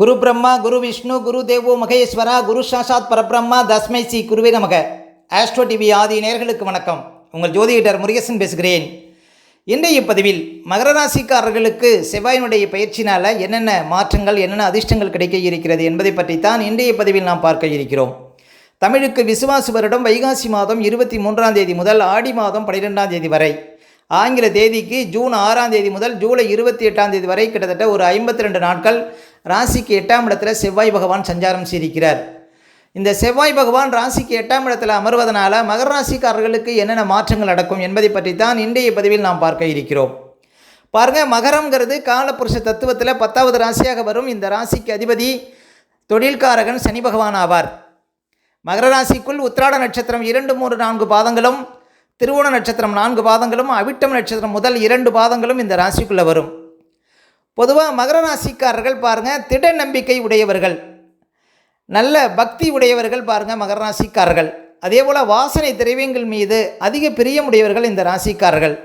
குரு பிரம்மா குரு விஷ்ணு குரு தேவோ மகேஸ்வரா குரு சாஷாத் பரபிரம்மா தஸ்மை சி குருவே நமக. ஆஸ்ட்ரோ டிவி ஆதி நேர்களுக்கு வணக்கம். உங்கள் ஜோதிடர் முருகேசன் பேசுகிறேன். இன்றைய பதிவில் மகர ராசிக்காரர்களுக்கு செவ்வாயினுடைய பயிற்சினால் என்னென்ன மாற்றங்கள் என்னென்ன அதிர்ஷ்டங்கள் கிடைக்க இருக்கிறது என்பதை பற்றித்தான் இன்றைய பதிவில் நாம் பார்க்க இருக்கிறோம். தமிழுக்கு விசுவாசு வருடம் வைகாசி மாதம் இருபத்தி மூன்றாம் தேதி முதல் ஆடி மாதம் பன்னிரெண்டாம் தேதி வரை. ஆங்கில தேதிக்கு ஜூன் ஆறாம் தேதி முதல் ஜூலை இருபத்தி எட்டாம் தேதி வரை கிட்டத்தட்ட ஒரு ஐம்பத்தி ரெண்டு நாட்கள் ராசிக்கு எட்டாம் இடத்துல செவ்வாய் பகவான் சஞ்சாரம் செய்திருக்கிறார். இந்த செவ்வாய் பகவான் ராசிக்கு எட்டாம் இடத்துல அமர்வதனால மகர ராசிக்காரர்களுக்கு என்னென்ன மாற்றங்கள் நடக்கும் என்பதை பற்றி தான் இன்றைய பதிவில் நாம் பார்க்க இருக்கிறோம். பாருங்க மகரங்கிறது காலப்புருஷ தத்துவத்தில் பத்தாவது ராசியாக வரும். இந்த ராசிக்கு அதிபதி தொழில்காரகன் சனி பகவான் ஆவார். மகர ராசிக்குள் உத்திராட நட்சத்திரம் இரண்டு மூன்று நான்கு பாதங்களும் திருவோண நட்சத்திரம் நான்கு பாதங்களும் அவிட்டம் நட்சத்திரம் முதல் இரண்டு பாதங்களும் இந்த ராசிக்குள்ளே வரும். பொதுவாக மகர ராசிக்காரர்கள் பாருங்கள் திட நம்பிக்கை உடையவர்கள். நல்ல பக்தி உடையவர்கள் பாருங்கள் மகர ராசிக்காரர்கள். அதே போல் வாசனை திரவியங்கள் மீது அதிக பிரியமுடையவர்கள் இந்த ராசிக்காரர்கள்.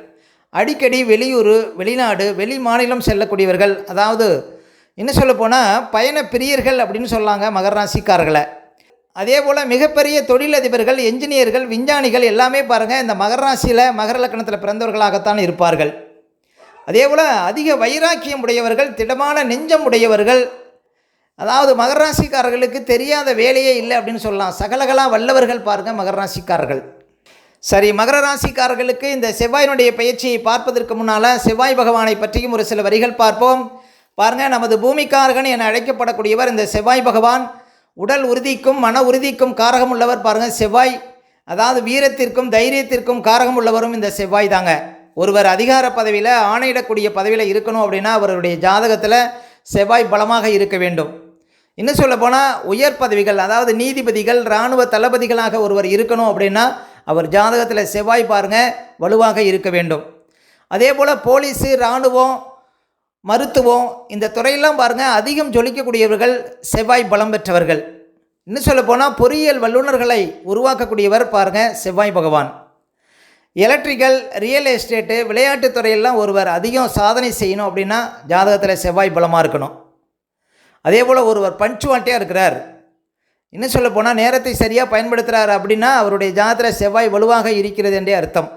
அடிக்கடி வெளியூர் வெளிநாடு வெளி மாநிலம் செல்லக்கூடியவர்கள். அதாவது என்ன சொல்ல போனால் பயண பிரியர்கள் அப்படின்னு சொல்லாங்க மகர ராசிக்காரர்களை. அதே போல் மிகப்பெரிய தொழிலதிபர்கள் என்ஜினியர்கள் விஞ்ஞானிகள் எல்லாமே பாருங்கள் இந்த மகர ராசியில் மகர லக்கணத்தில் பிறந்தவர்களாகத்தான் இருப்பார்கள். அதே போல் அதிக வைராக்கியம் உடையவர்கள் திடமான நெஞ்சம் உடையவர்கள் அதாவது மகர ராசிக்காரர்களுக்கு தெரியாத வேலையே இல்லை அப்படின்னு சொல்லலாம். சகலகலா வல்லவர்கள் பாருங்கள் மகர ராசிக்காரர்கள். சரி மகர ராசிக்காரர்களுக்கு இந்த செவ்வாயினுடைய பயிற்சியை பார்ப்பதற்கு முன்னால் செவ்வாய் பகவானை பற்றியும் ஒரு சில வரிகள் பார்ப்போம். பாருங்கள் நமது பூமிக்காரகன் என அழைக்கப்படக்கூடியவர் இந்த செவ்வாய் பகவான். உடல் உறுதிக்கும் மன உறுதிக்கும் காரகம் உள்ளவர் பாருங்கள் செவ்வாய். அதாவது வீரத்திற்கும் தைரியத்திற்கும் காரகம் உள்ளவரும் இந்த செவ்வாய் தாங்க. ஒருவர் அதிகார பதவியில் ஆணையிடக்கூடிய பதவியில் இருக்கணும் அப்படின்னா அவருடைய ஜாதகத்தில் செவ்வாய் பலமாக இருக்க வேண்டும். இன்னும் சொல்ல போனால் உயர் பதவிகள் அதாவது நீதிபதிகள் இராணுவ தளபதிகளாக ஒருவர் இருக்கணும் அப்படின்னா அவர் ஜாதகத்தில் செவ்வாய் பாருங்கள் வலுவாக இருக்க வேண்டும். அதே போல் போலீஸு இராணுவம் மருத்துவம் இந்த துறையெல்லாம் பாருங்கள் அதிகம் ஜொலிக்கக்கூடியவர்கள் செவ்வாய் பலம் பெற்றவர்கள். இன்னும் சொல்ல போனால் பொறியியல் வல்லுநர்களை உருவாக்கக்கூடியவர் பாருங்கள் செவ்வாய் பகவான். எலக்ட்ரிக்கல் ரியல் எஸ்டேட்டு விளையாட்டுத் துறையெல்லாம் ஒருவர் அதிகம் சாதனை செய்யணும் அப்படின்னா ஜாதகத்தில் செவ்வாய் பலமாக இருக்கணும். அதே போல் ஒருவர் பஞ்சுவாட்டியாக இருக்கிறார். இன்னும் சொல்ல போனால் நேரத்தை சரியாக பயன்படுத்துகிறார் அப்படின்னா அவருடைய ஜாதகத்தில் செவ்வாய் வலுவாக இருக்கிறது என்றே அர்த்தம்.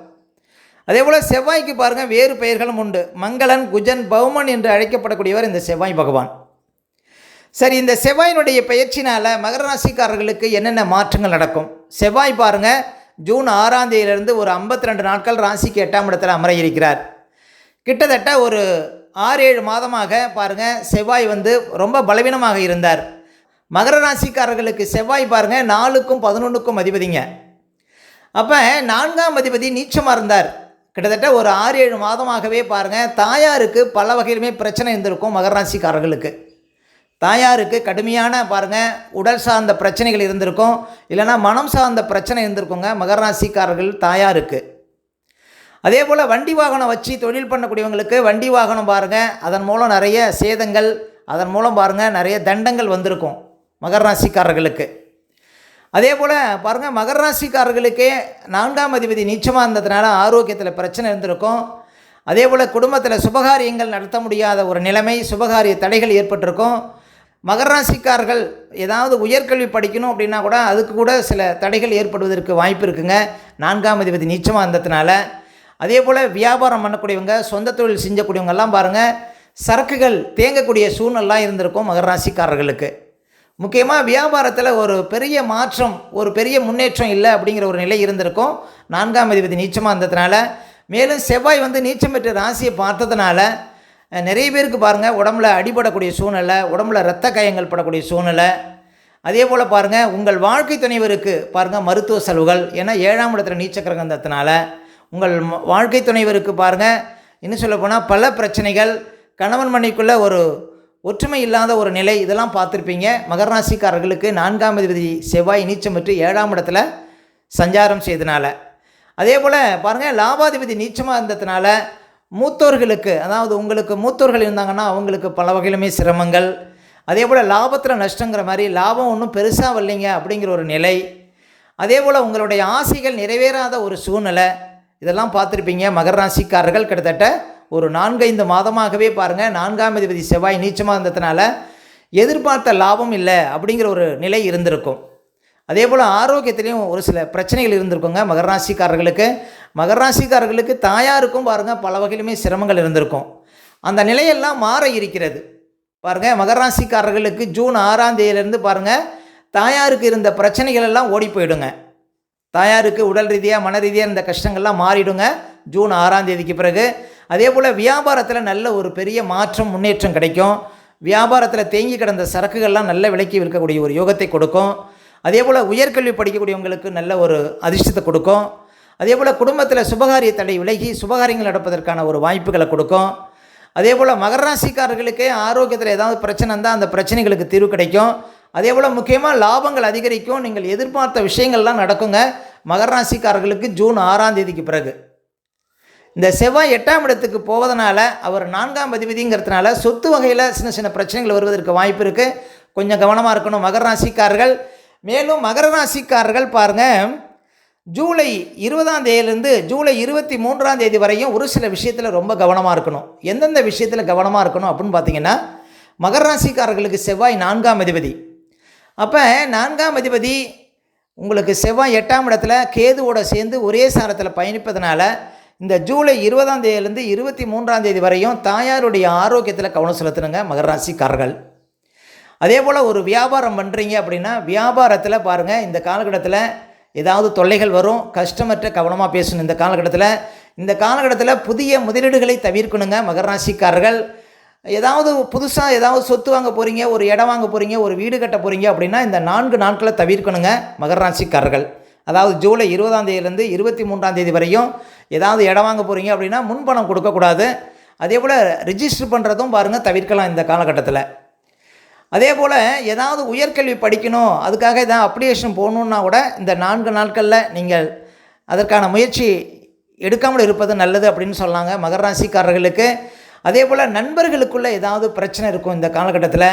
அதே போல் செவ்வாய்க்கு பாருங்கள் வேறு பெயர்களும் உண்டு. மங்களன் குஜன் பௌமன் என்று அழைக்கப்படக்கூடியவர் இந்த செவ்வாய் பகவான். சரி இந்த செவ்வாயினுடைய பயிற்சினால் மகர ராசிக்காரர்களுக்கு என்னென்ன மாற்றங்கள் நடக்கும்? செவ்வாய் பாருங்கள் ஜூன் ஆறாம் தேதியிலிருந்து ஒரு ஐம்பத்தி ரெண்டு நாட்கள் ராசிக்கு எட்டாம் இடத்தில் அமர இருக்கிறார். கிட்டத்தட்ட ஒரு ஆறு ஏழு மாதமாக பாருங்கள் செவ்வாய் வந்து ரொம்ப பலவீனமாக இருந்தார். மகர ராசிக்காரர்களுக்கு செவ்வாய் பாருங்கள் நாலுக்கும் பதினொன்றுக்கும் அதிபதிங்க. அப்போ நான்காம் அதிபதி நீச்சமாக இருந்தார். கிட்டத்தட்ட ஒரு ஆறு ஏழு மாதமாகவே பாருங்கள் தாயாருக்கு பல வகையிலுமே பிரச்சனை இருந்திருக்கும் மகராசிக்காரர்களுக்கு. தாயாருக்கு கடுமையான பாருங்கள் உடல் சார்ந்த பிரச்சனைகள் இருந்திருக்கும் இல்லைனா மனம் சார்ந்த பிரச்சனை இருந்திருக்குங்க மகராசிக்காரர்கள் தாயாருக்கு. அதே போல் வண்டி வாகனம் வச்சு தொழில் பண்ணக்கூடியவங்களுக்கு வண்டி வாகனம் பாருங்கள் அதன் மூலம் நிறைய சேதங்கள் அதன் மூலம் பாருங்கள் நிறைய தண்டங்கள் வந்திருக்கும் மகராசிக்காரர்களுக்கு. அதே போல் பாருங்கள் மகர ராசிக்காரர்களுக்கே நான்காம் அதிபதி நீச்சமாக இருந்ததுனால ஆரோக்கியத்தில் பிரச்சனை இருந்திருக்கும். அதே போல் குடும்பத்தில் சுபகாரியங்கள் நடத்த முடியாத ஒரு நிலைமை சுபகாரிய தடைகள் ஏற்பட்டிருக்கும். மகர ராசிக்காரர்கள் ஏதாவது உயர்கல்வி படிக்கணும் அப்படின்னா கூட அதுக்கு கூட சில தடைகள் ஏற்படுவதற்கு வாய்ப்பு இருக்குங்க. நான்காம் அதிபதி நீச்சமாக இருந்ததுனால. அதே போல் வியாபாரம் பண்ணக்கூடியவங்க சொந்த தொழில் செஞ்சக்கூடியவங்கெல்லாம் பாருங்கள் சரக்குகள் தேங்கக்கூடிய சூழ்நிலாம் இருந்திருக்கும் மகர ராசிக்காரர்களுக்கு. முக்கியமாக வியாபாரத்தில் ஒரு பெரிய மாற்றம் ஒரு பெரிய முன்னேற்றம் இல்லை அப்படிங்கிற ஒரு நிலை இருந்திருக்கும். நான்காம் அதிபதி நீச்சமாக இருந்ததுனால மேலும் செவ்வாய் வந்து நீச்சம் பெற்ற ராசியை பார்த்ததுனால நிறைய பேருக்கு பாருங்கள் உடம்புல அடிபடக்கூடிய சூழ்நிலை உடம்புல இரத்த காயங்கள் படக்கூடிய சூழ்நிலை. அதே போல் பாருங்கள் உங்கள் வாழ்க்கை துணைவருக்கு பாருங்கள் மருத்துவ செலவுகள். ஏன்னா ஏழாம் இடத்துல நீச்சக்கரகந்தத்தினால உங்கள் வாழ்க்கை துணைவருக்கு பாருங்கள் இன்னும் சொல்ல போனால் பல பிரச்சனைகள். கணவன் மனைக்குள்ளே ஒரு ஒற்றுமை இல்லாத ஒரு நிலை இதெல்லாம் பார்த்துருப்பீங்க. மகர ராசிக்காரர்களுக்கு நான்காம் அதிபதி செவ்வாய் நீச்சம் பெற்று ஏழாம் இடத்துல சஞ்சாரம் செய்தனால அதே போல் பாருங்கள் லாபாதிபதி நீச்சமாக இருந்ததுனால மூத்தோர்களுக்கு அதாவது உங்களுக்கு மூத்தோர்கள் இருந்தாங்கன்னா அவங்களுக்கு பல வகையிலுமே சிரமங்கள். அதே போல் லாபத்தில் நஷ்டங்கிற மாதிரி லாபம் ஒன்றும் பெருசாக வரலைங்க அப்படிங்கிற ஒரு நிலை. அதே போல் உங்களுடைய ஆசைகள் நிறைவேறாத ஒரு சூழ்நிலை. இதெல்லாம் பார்த்துருப்பீங்க. மகர ராசிக்காரர்கள் கிட்டத்தட்ட ஒரு நான்கைந்து மாதமாகவே பாருங்கள் நான்காம் அதிபதி செவ்வாய் நீச்சமாக இருந்ததுனால எதிர்பார்த்த லாபம் இல்லை அப்படிங்கிற ஒரு நிலை இருந்திருக்கும். அதே போல் ஆரோக்கியத்திலையும் ஒரு சில பிரச்சனைகள் இருந்திருக்குங்க மகர ராசிக்காரர்களுக்கு. மகர ராசிக்காரர்களுக்கு தாயாருக்கும் பாருங்கள் பல வகையிலுமே சிரமங்கள் இருந்திருக்கும். அந்த நிலையெல்லாம் மாற இருக்கிறது. பாருங்கள் மகர ராசிக்காரர்களுக்கு ஜூன் ஆறாம் தேதியிலேருந்து பாருங்கள் தாயாருக்கு இருந்த பிரச்சனைகள் எல்லாம் ஓடி போயிடுங்க. தாயாருக்கு உடல் ரீதியாக மன ரீதியாக இருந்த கஷ்டங்கள்லாம் மாறிடுங்க ஜூன் ஆறாம் தேதிக்கு பிறகு. அதே போல் வியாபாரத்தில் நல்ல ஒரு பெரிய மாற்றம் முன்னேற்றம் கிடைக்கும். வியாபாரத்தில் தேங்கி கிடந்த சரக்குகள்லாம் நல்ல விலைக்கு விற்கக்கூடிய ஒரு யோகத்தை கொடுக்கும். அதே போல் உயர்கல்வி படிக்கக்கூடியவங்களுக்கு நல்ல ஒரு அதிர்ஷ்டத்தை கொடுக்கும். அதே போல் குடும்பத்தில் சுபகாரிய தடை விலகி சுபகாரியங்கள் நடப்பதற்கான ஒரு வாய்ப்புகளை கொடுக்கும். அதே போல் மகராசிக்காரர்களுக்கே ஆரோக்கியத்தில் ஏதாவது பிரச்சனை இருந்தால் அந்த பிரச்சனைகளுக்கு தீர்வு கிடைக்கும். அதே போல் முக்கியமாக லாபங்கள் அதிகரிக்கும். நீங்கள் எதிர்பார்த்த விஷயங்கள்லாம் நடக்குங்க. மகராசிக்காரர்களுக்கு ஜூன் ஆறாம் தேதிக்கு பிறகு. இந்த செவ்வாய் எட்டாம் இடத்துக்கு போவதனால அவர் நான்காம் அதிபதிங்கிறதுனால சொத்து வகையில் சின்ன சின்ன பிரச்சனைகள் வருவதற்கு வாய்ப்பு இருக்குது கொஞ்சம் கவனமாக இருக்கணும். மகர ராசிக்காரர்கள். மேலும் மகர ராசிக்காரர்கள் பாருங்கள் ஜூலை இருபதாம் தேதியிலேருந்து ஜூலை இருபத்தி மூன்றாம் தேதி வரையும் ஒரு சில விஷயத்தில் ரொம்ப கவனமாக இருக்கணும். எந்தெந்த விஷயத்தில் கவனமாக இருக்கணும் அப்படின்னு பார்த்தீங்கன்னா மகர ராசிக்காரர்களுக்கு செவ்வாய் நான்காம் அதிபதி. அப்போ நான்காம் அதிபதி உங்களுக்கு செவ்வாய் எட்டாம் இடத்துல கேதுவோட சேர்ந்து ஒரே சாரத்தில் பயணிப்பதனால இந்த ஜூலை இருபதாம் தேதியிலேருந்து இருபத்தி மூன்றாம் தேதி வரையும் தாயாருடைய ஆரோக்கியத்தில் கவனம் செலுத்துனுங்க மகர ராசிக்காரர்கள் அதே போல் ஒரு வியாபாரம் பண்ணுறீங்க அப்படின்னா வியாபாரத்தில் பாருங்கள் இந்த காலகட்டத்தில் ஏதாவது தொல்லைகள் வரும் கஸ்டமர்கிட்ட கவனமாக பேசணும். இந்த காலகட்டத்தில் இந்த காலகட்டத்தில் புதிய முதலீடுகளை தவிர்க்கணுங்க மகர ராசிக்காரர்கள் ஏதாவது புதுசாக ஏதாவது சொத்து வாங்க போகிறீங்க ஒரு இடம் வாங்க போகிறீங்க ஒரு வீடு கட்ட போகிறீங்க அப்படின்னா இந்த நான்கு நாட்களை தவிர்க்கணுங்க மகர ராசிக்காரர்கள் அதாவது ஜூலை இருபதாம் தேதியிலேருந்து இருபத்தி மூன்றாம் தேதி வரையும் ஏதாவது இடம் வாங்க போகிறீங்க அப்படின்னா முன்பணம் கொடுக்கக்கூடாது அதே போல் ரிஜிஸ்டர் பண்ணுறதும் பாருங்கள் தவிர்க்கலாம் இந்த காலகட்டத்தில். அதே போல் ஏதாவது உயர்கல்வி படிக்கணும் அதுக்காக ஏதாவது அப்ளிகேஷன் போகணுன்னா கூட இந்த நான்கு நாட்களில் நீங்கள் அதற்கான முயற்சி எடுக்காமல் இருப்பது நல்லது அப்படின்னு சொன்னாங்க மகராசிக்காரர்களுக்கு அதே போல் நண்பர்களுக்குள்ளே ஏதாவது பிரச்சனை இருக்கும் இந்த காலகட்டத்தில்.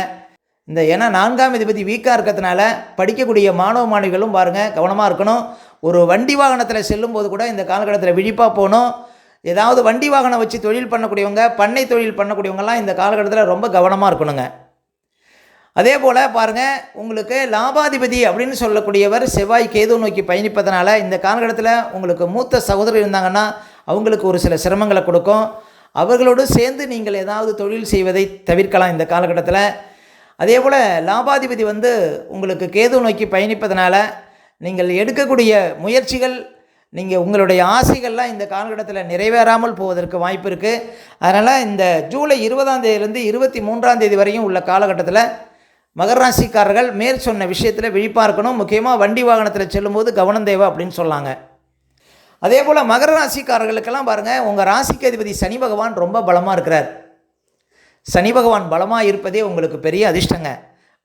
இந்த ஏன்னா நான்காம் அதிபதி வீக்காக இருக்கிறதுனால படிக்கக்கூடிய மாணவ மாணவிகளும் பாருங்கள் கவனமாக இருக்கணும். ஒரு வண்டி வாகனத்தில் செல்லும்போது கூட இந்த காலகட்டத்தில் விழிப்பாக போகணும். ஏதாவது வண்டி வாகனம் வச்சு தொழில் பண்ணக்கூடியவங்க பண்ணை தொழில் பண்ணக்கூடியவங்கலாம் இந்த காலகட்டத்தில் ரொம்ப கவனமாக இருக்கணுங்க. அதே போல் பாருங்கள் உங்களுக்கு லாபாதிபதி அப்படின்னு சொல்லக்கூடியவர் செவ்வாய் கேது நோக்கி பயணிப்பதனால இந்த காலகட்டத்தில் உங்களுக்கு மூத்த சகோதரர் இருந்தாங்கன்னா அவங்களுக்கு ஒரு சில சிரமங்களை கொடுக்கும். அவர்களோடு சேர்ந்து நீங்கள் ஏதாவது தொழில் செய்வதை தவிர்க்கலாம் இந்த காலகட்டத்தில். அதே போல் லாபாதிபதி வந்து உங்களுக்கு கேது நோக்கி பயணிப்பதனால நீங்கள் எடுக்கக்கூடிய முயற்சிகள் நீங்கள் உங்களுடைய ஆசைகள்லாம் இந்த காலகட்டத்தில் நிறைவேறாமல் போவதற்கு வாய்ப்பு இருக்குது அதனால் இந்த ஜூலை இருபதாம் தேதியிலேருந்து இருபத்தி மூன்றாம் தேதி வரையும் உள்ள காலகட்டத்தில் மகர ராசிக்காரர்கள் மேற் சொன்ன விஷயத்தில் விழிப்பாக இருக்கணும் முக்கியமாக வண்டி வாகனத்தில் செல்லும்போது கவனம் தேவை அப்படின்னு சொன்னாங்க. அதே போல் மகர ராசிக்காரர்களுக்கெல்லாம் பாருங்கள் உங்கள் ராசிக்கு அதிபதி சனி பகவான் ரொம்ப பலமாக இருக்கிறார். சனி பகவான் பலமாக இருப்பதே உங்களுக்கு பெரிய அதிர்ஷ்டங்க.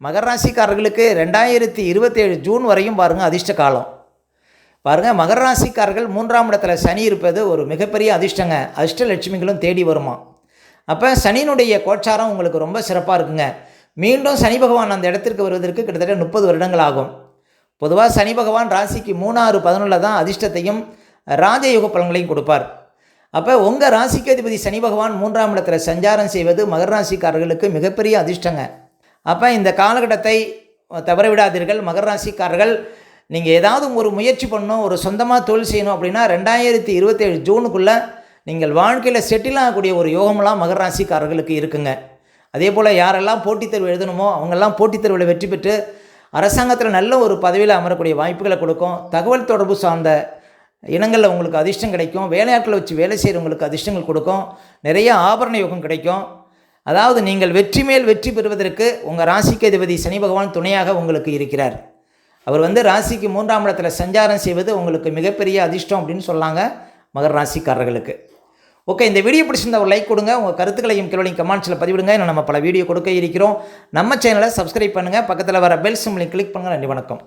மகர ராசிக்காரர்களுக்கு ரெண்டாயிரத்தி இருபத்தேழு ஜூன் வரையும் பாருங்கள் அதிர்ஷ்ட காலம். பாருங்கள் மகர ராசிக்காரர்கள் மூன்றாம் இடத்துல சனி இருப்பது ஒரு மிகப்பெரிய அதிர்ஷ்டங்க. அஷ்டலட்சுமிகளும் தேடி வருமா. அப்போ சனியினுடைய கோச்சாரம் உங்களுக்கு ரொம்ப சிறப்பாக இருக்குங்க. மீண்டும் சனி பகவான் அந்த இடத்திற்கு வருவதற்கு கிட்டத்தட்ட முப்பது வருடங்கள் ஆகும். பொதுவாக சனி பகவான் ராசிக்கு மூணாறு பதினொன்றில் தான் அதிர்ஷ்டத்தையும் ராஜயோக பலன்களையும் கொடுப்பார். அப்போ உங்கள் ராசிக்கு அதிபதி சனி பகவான் மூன்றாம் இடத்துல சஞ்சாரம் செய்வது மகர ராசிக்காரர்களுக்கு மிகப்பெரிய அதிர்ஷ்டங்க. அப்போ இந்த காலகட்டத்தை தவற விடாதீர்கள் மகர ராசிக்காரர்கள் நீங்கள் ஏதாவது ஒரு முயற்சி பண்ணணும் ஒரு சொந்தமாக தொழில் செய்யணும் அப்படின்னா ரெண்டாயிரத்தி இருபத்தேழு ஜூனுக்குள்ளே நீங்கள் வாழ்க்கையில் செட்டில் ஆகக்கூடிய ஒரு யோகமெல்லாம் மகர ராசிக்காரர்களுக்கு இருக்குங்க. அதே போல் யாரெல்லாம் போட்டித் தேர்வு எழுதணுமோ அவங்கெல்லாம் போட்டித் தேர்வில் வெற்றி பெற்று அரசாங்கத்தில் நல்ல ஒரு பதவியில் அமரக்கூடிய வாய்ப்புகளை கொடுக்கும். தகவல் தொடர்பு சார்ந்த இனங்களில் உங்களுக்கு அதிர்ஷ்டம் கிடைக்கும். வேலையாட்களை வச்சு வேலை செய்கிறவங்களுக்கு அதிர்ஷ்டங்கள் கொடுக்கும். நிறைய ஆபரண யோகம் கிடைக்கும். அதாவது நீங்கள் வெற்றி மேல் வெற்றி பெறுவதற்கு உங்கள் ராசிக்கு அதிபதி சனி பகவான் துணையாக உங்களுக்கு இருக்கிறார். அவர் வந்து ராசிக்கு மூன்றாம் இடத்துல சஞ்சாரம் செய்வது உங்களுக்கு மிகப்பெரிய அதிர்ஷ்டம் அப்படின்னு சொல்லாங்க மகர ராசிக்காரர்களுக்கு. ஓகே இந்த வீடியோ பிடிச்சிருந்தா ஒரு லைக் கொடுங்க. உங்கள் கருத்துக்களையும் கேள்வியும் கமெண்ட்ஸில் பதிவிடுங்க. இன்னும் நம்ம பல வீடியோ கொடுக்க இருக்கிறோம். நம்ம சேனலை சப்ஸ்கிரைப் பண்ணுங்கள் பக்கத்தில் வர பெல் சிம்லையும் கிளிக் பண்ணுங்கள் நன்றி வணக்கம்.